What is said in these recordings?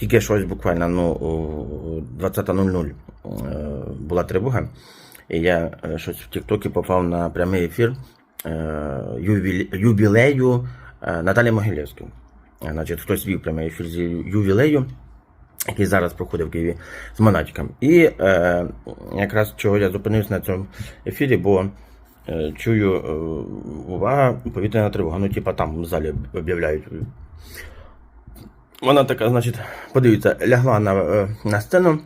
Тільки щось буквально ну, 20.00 е, була тривога, і я е, щось в Тіктокі попав на прямий ефір е, ювілею Наталі Могилєвської. Значить, хтось вів прямий ефір з ювілею, який зараз проходить в Києві з Монатіком. І е, якраз чого я зупинився на цьому ефірі, бо е, чую е, увага, повітряна тривога. Ну, типа там в залі об'являють. Вона така, значить, подивіться, лягла на, е, на сцену.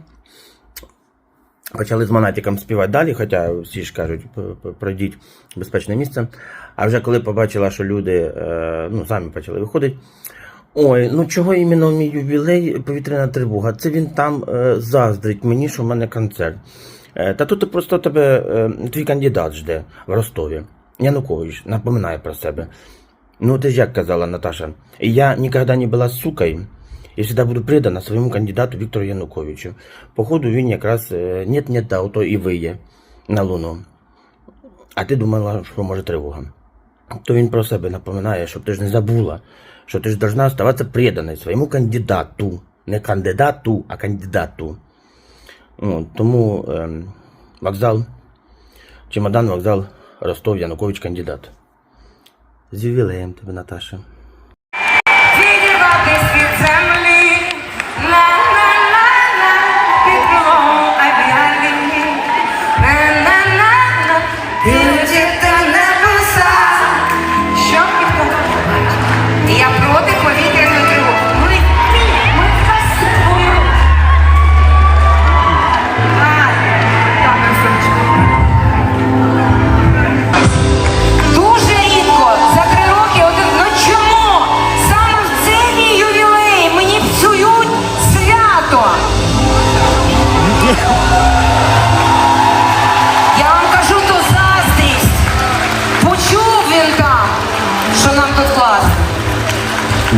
Почали з Монатиком співати далі, хоча всі ж кажуть, пройдіть безпечне місце. А вже коли побачила, що люди е, ну, самі почали виходити. Ой, ну чого іменно мій ювілей повітряна тривога? Це він там е, заздрить мені, що в мене концерт. Та тут просто тебе твій кандидат жде в Ростові. Янукович напоминає про себе. Ну, ты же як казала Наташа, я никогда не была сукой и всегда буду предана своему кандидату Віктору Януковичу. Походу, він якраз е, нет-нет, да, ото і виє на Луну. А ти думала, що може тривога. То він про себе напоминає, щоб ти ж не забула, що ти ж должна оставатися преданою своєму кандидату. Не кандидату, а кандидату. Ну, тому ем, вокзал, чемодан, вокзал, Ростов, Янукович, кандидат. З ювілеєм тебе, Наташа.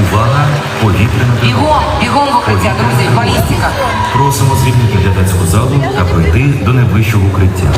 Увага! Повітряна. Бігом, бігом укриття, друзі, балістика. Просимо звільнити глядацьку залу та пройти до найближчого укриття.